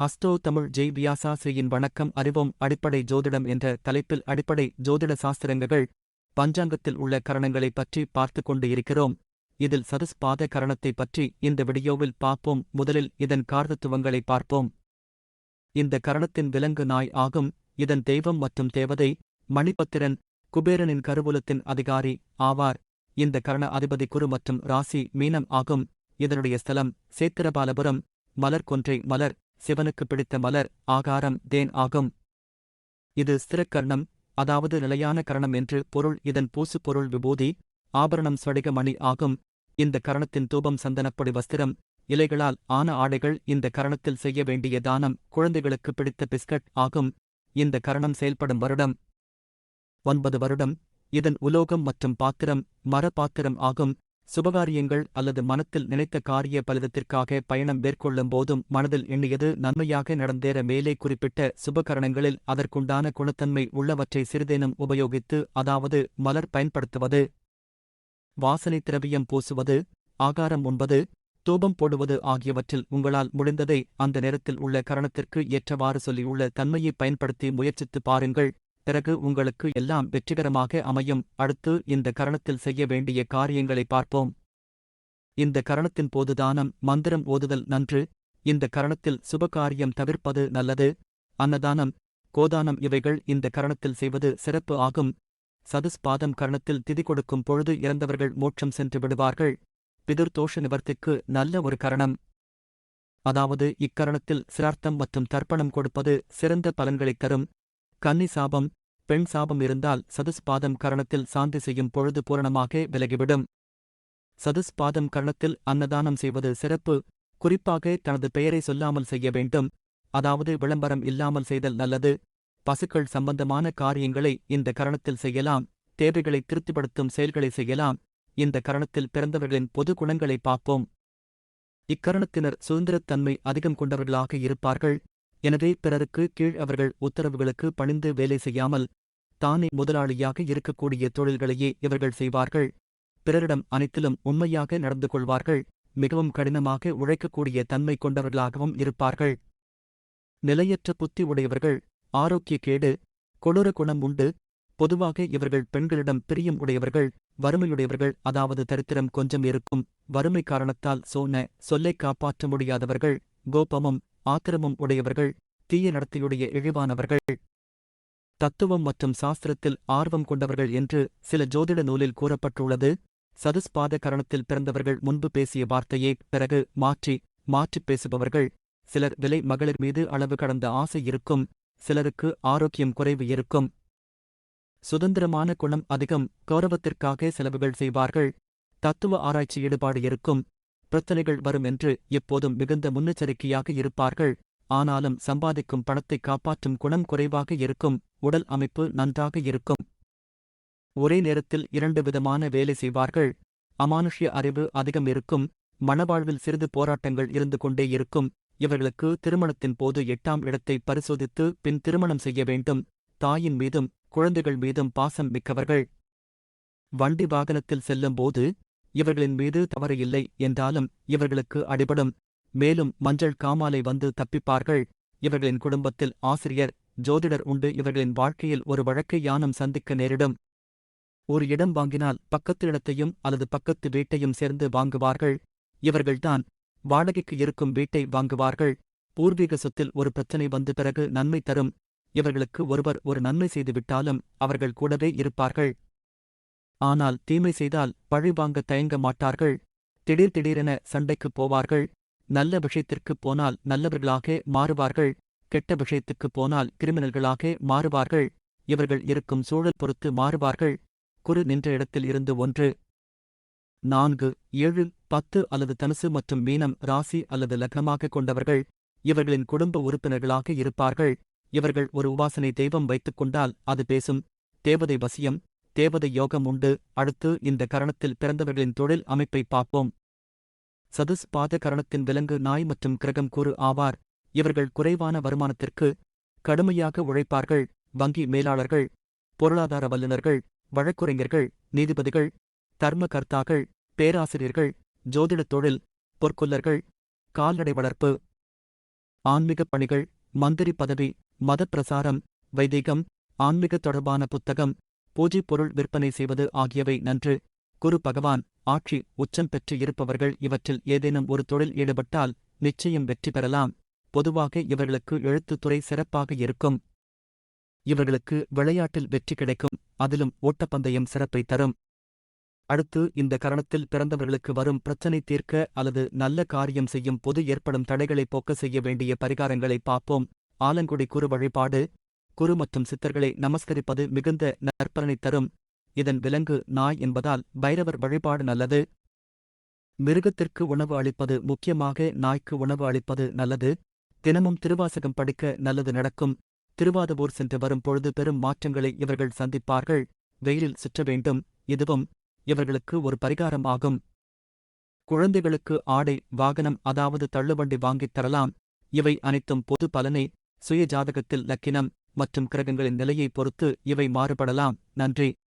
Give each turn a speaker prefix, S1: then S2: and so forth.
S1: ஹஸ்டோ தமிழ் ஜெய் வியாசாசியின் வணக்கம் அறிவோம் அடிப்படை ஜோதிடம் என்ற தலைப்பில் அடிப்படை ஜோதிட சாஸ்திரங்கள் பஞ்சாங்கத்தில் உள்ள கரணங்களைப் பற்றி பார்த்து கொண்டு இருக்கிறோம். இதில் சதுஸ்பாத கரணத்தை பற்றி இந்த வீடியோவில் பார்ப்போம். முதலில் இதன் கார்தத்துவங்களை பார்ப்போம். இந்த கரணத்தின் விலங்கு நாய் ஆகும். இதன் தெய்வம் மற்றும் தேவதை மணிபத்திரன் குபேரனின் கருவூலத்தின் அதிகாரி ஆவார். இந்த கரண அதிபதி குரு மற்றும் ராசி மீனம் ஆகும். இதனுடைய ஸ்தலம் சேத்திரபாலபுரம் மலர்கொன்றை மலர். சிவனுக்கு பிடித்த மலர் ஆகாரம் தேன் ஆகும். இது ஸ்திரக்கர்ணம் அதாவது நிலையான கரணம் என்று பொருள். இதன் பூசு பொருள் விபூதி ஆபரணம் ஸ்வடிக மணி ஆகும். இந்த கரணத்தின் தூபம் சந்தனப்பொடி வஸ்திரம். இலைகளால் ஆன ஆடைகள் இந்த கரணத்தில் செய்ய வேண்டிய தானம். குழந்தைகளுக்கு பிடித்த பிஸ்கட் ஆகும். இந்த கரணம் செயல்படும் வருடம். ஒன்பது வருடம். இதன் உலோகம் மற்றும் பாத்திரம் மர பாத்திரம் ஆகும். சுபகாரியங்கள் அல்லது மனத்தில் நினைத்த காரிய பலிதத்திற்காக பயணம் மேற்கொள்ளும் போதும் மனதில் எண்ணியது நன்மையாக நடந்தேற மேலே குறிப்பிட்ட சுபகரணங்களில் அதற்குண்டான குணத்தன்மை உள்ளவற்றை சிறிதேனும் உபயோகித்து அதாவது மலர் பயன்படுத்துவது. வாசனை திரவியம் பூசுவது ஆகாரம் உண்பது தூபம் போடுவது ஆகியவற்றில் உங்களால் முடிந்ததை அந்த நேரத்தில் உள்ள கரணத்திற்கு ஏற்றவாறு சொல்லியுள்ள தன்மையை பயன்படுத்தி முயற்சித்து பாருங்கள். பிறகு உங்களுக்கு எல்லாம் வெற்றிகரமாக அமையும். அடுத்து இந்த கரணத்தில் செய்ய வேண்டிய காரியங்களை பார்ப்போம். இந்த கரணத்தின் போது தானம் மந்திரம் ஓதுதல் நன்று. இந்த கரணத்தில் சுபகாரியம் தவிர்ப்பது நல்லது. அன்னதானம் கோதானம் இவைகள் இந்த கரணத்தில் செய்வது சிறப்பு ஆகும். சதுஸ்பாதம் கரணத்தில் திதி கொடுக்கும் பொழுது இறந்தவர்கள் மோட்சம் சென்று விடுவார்கள். பிதிர்தோஷ நிவர்த்திக்கு நல்ல ஒரு கரணம். அதாவது இக்கரணத்தில் சிரார்த்தம் மற்றும் தர்ப்பணம் கொடுப்பது சிறந்த பலன்களைத் தரும். கன்னி சாபம் பெண் சாபம் இருந்தால் சதுஸ்பாதம் கரணத்தில் சாந்தி செய்யும் பொழுது பூரணமாக விலகிவிடும். சதுஸ்பாதம் கரணத்தில் அன்னதானம் செய்வது சிறப்பு. குறிப்பாக தனது பெயரை சொல்லாமல் செய்ய வேண்டும். அதாவது விளம்பரம் இல்லாமல் செய்தல் நல்லது. பசுக்கள் சம்பந்தமான காரியங்களை இந்த கரணத்தில் செய்யலாம். தேவைகளை திருப்திப்படுத்தும் செயல்களை செய்யலாம். இந்த கரணத்தில் பிறந்தவர்களின் பொது குணங்களை பார்ப்போம். இக்கரணத்தினர் சுதந்திரத்தன்மை அதிகம் கொண்டவர்களாக இருப்பார்கள். எனவே பிறருக்கு கீழ் அவர்கள் உத்தரவுகளுக்கு பணிந்து வேலை செய்யாமல் தானே முதலாளியாக இருக்கக்கூடிய தொழில்களையே இவர்கள் செய்வார்கள். பிறரிடம் அனைத்திலும் உண்மையாக நடந்து கொள்வார்கள். மிகவும் கடினமாக உழைக்கக்கூடிய தன்மை கொண்டவர்களாகவும் இருப்பார்கள். நிலையற்ற புத்தி உடையவர்கள் ஆரோக்கிய கேடு கொடூர குணம் உண்டு. பொதுவாக இவர்கள் பெண்களிடம் பிரியம் உடையவர்கள் வறுமையுடையவர்கள் அதாவது தரித்திரம் கொஞ்சம் இருக்கும். வறுமை காரணத்தால் சோன சொல்லை காப்பாற்ற முடியாதவர்கள் கோபமும் ஆத்திரமும் உடையவர்கள் தீய நடத்தையுடைய இழிவானவர்கள். தத்துவம் மற்றும் சாஸ்திரத்தில் ஆர்வம் கொண்டவர்கள் என்று சில ஜோதிட நூலில் கூறப்பட்டுள்ளது. சதுஸ்பாத கரணத்தில் பிறந்தவர்கள் முன்பு பேசிய வார்த்தையே பிறகு மாற்றி மாற்றிப் பேசுபவர்கள். சிலர் விலை மகளிர் மீது அளவு கடந்த ஆசை இருக்கும் சிலருக்கு ஆரோக்கியம் குறைவு இருக்கும். சுதந்திரமான குணம் அதிகம் கௌரவத்திற்காக செலவுகள் செய்வார்கள். தத்துவ ஆராய்ச்சி ஈடுபாடு இருக்கும். பிரச்சனைகள் வரும் என்று எப்போதும் மிகுந்த முன்னெச்சரிக்கையாக இருப்பார்கள். ஆனாலும் சம்பாதிக்கும் பணத்தை காப்பாற்றும் குணம் குறைவாக இருக்கும். உடல் அமைப்பு நன்றாக இருக்கும். ஒரே நேரத்தில் இரண்டு விதமான வேலை செய்வார்கள். அமானுஷ்ய அறிவு அதிகம் இருக்கும். மணவாழ்வில் சிறிது போராட்டங்கள் இருந்து கொண்டே இருக்கும். இவர்களுக்கு திருமணத்தின் போது எட்டாம் இடத்தை பரிசோதித்து பின் திருமணம் செய்ய வேண்டும். தாயின் மீதும் குழந்தைகள் மீதும் பாசம் மிக்கவர்கள். வண்டி வாகனத்தில் செல்லும்போது இவர்களின் மீது தவறு இல்லை என்றாலும் இவர்களுக்கு அடிபடும். மேலும் மஞ்சள் காமாலை வந்து தப்பிப்பார்கள். இவர்களின் குடும்பத்தில் ஆசிரியர் ஜோதிடர் உண்டு. இவர்களின் வாழ்க்கையில் ஒரு வழக்கை யானம் சந்திக்க நேரிடும். ஒரு இடம் வாங்கினால் பக்கத்து இடத்தையும் அல்லது பக்கத்து வீட்டையும் சேர்ந்து வாங்குவார்கள். இவர்கள்தான் வாடகைக்கு இருக்கும் வீட்டை வாங்குவார்கள். பூர்வீக சொத்தில் ஒரு பிரச்சனை வந்த பிறகு நன்மை தரும். இவர்களுக்கு ஒருவர் ஒரு நன்மை செய்துவிட்டாலும் அவர்கள் கூடவே இருப்பார்கள். ஆனால் தீமை செய்தால் பழிவாங்க தயங்க மாட்டார்கள். திடீர் திடீரென சண்டைக்குப் போவார்கள். நல்ல விஷயத்திற்குப் போனால் நல்லவர்களாக மாறுவார்கள். கெட்ட விஷயத்துக்குப் போனால் கிரிமினல்களாக மாறுவார்கள். இவர்கள் இருக்கும் சூழல் பொறுத்து மாறுவார்கள். குறு நின்ற இடத்தில் இருந்து ஒன்று. நான்கு. ஏழு பத்து அல்லது தனுசு மற்றும் மீனம் ராசி அல்லது லக்னமாக கொண்டவர்கள் இவர்களின் குடும்ப உறுப்பினர்களாக இருப்பார்கள். இவர்கள் ஒரு உபாசனை தெய்வம் வைத்துக் கொண்டால் அது பேசும். தேவதை வசியம். தேவதை யோகம் உண்டு. அடுத்து இந்த கரணத்தில் பிறந்தவர்களின் தொழில் அமைப்பை பார்ப்போம். சதுஸ் பாத கரணத்தின் விலங்கு நாய் மற்றும் கிரகம் கூறு ஆவார். இவர்கள் குறைவான வருமானத்திற்கு கடுமையாக உழைப்பார்கள். வங்கி மேலாளர்கள் பொருளாதார வல்லுநர்கள் வழக்குரைஞர்கள் நீதிபதிகள் தர்மகர்த்தாக்கள் பேராசிரியர்கள் ஜோதிடத் தொழில் பொற்கொல்லர்கள் கால்நடை வளர்ப்பு ஆன்மீகப் பணிகள் மந்திரி பதவி மதப்பிரசாரம் வைதிகம் ஆன்மீக தொடர்பான புத்தகம் பூஜை பொருள் விற்பனை செய்வது ஆகியவை நன்று. குரு பகவான் ஆட்சி உச்சம் பெற்று இருப்பவர்கள் இவற்றில் ஏதேனும் ஒரு தொழில் ஈடுபட்டால் நிச்சயம் வெற்றி பெறலாம். பொதுவாக இவர்களுக்கு எழுத்துத்துறை சிறப்பாக இருக்கும். இவர்களுக்கு விளையாட்டில் வெற்றி கிடைக்கும் அதிலும் ஓட்டப்பந்தயம் சிறப்பை தரும். அடுத்து இந்த கரணத்தில் பிறந்தவர்களுக்கு வரும் பிரச்சனை தீர்க்க அல்லது நல்ல காரியம் செய்யும் பொது ஏற்படும் தடைகளை போக்க செய்ய வேண்டிய பரிகாரங்களை பார்ப்போம். ஆலங்குடி குறு வழிபாடு குரு மற்றும் சித்தர்களை நமஸ்கரிப்பது மிகுந்த நற்பலனை தரும். இதன் விலங்கு நாய் என்பதால் பைரவர் வழிபாடு நல்லது. மிருகத்திற்கு உணவு அளிப்பது முக்கியமாக நாய்க்கு உணவு அளிப்பது நல்லது. தினமும் திருவாசகம் படிக்க நல்லது நடக்கும். திருவாதவூர் சென்று வரும் பொழுது பெரும் மாற்றங்களை இவர்கள் சந்திப்பார்கள். வெயிலில் சுற்ற வேண்டும். இதுவும் இவர்களுக்கு ஒரு பரிகாரம் ஆகும். குழந்தைகளுக்கு ஆடை வாகனம் அதாவது தள்ளுவண்டி வாங்கித் தரலாம். இவை அனைத்தும் பொது பலனை சுய ஜாதகத்தில் லக்கினம். மற்றும் கிரகங்களின் நிலையை பொறுத்து இவை மாறுபடலாம். நன்றி.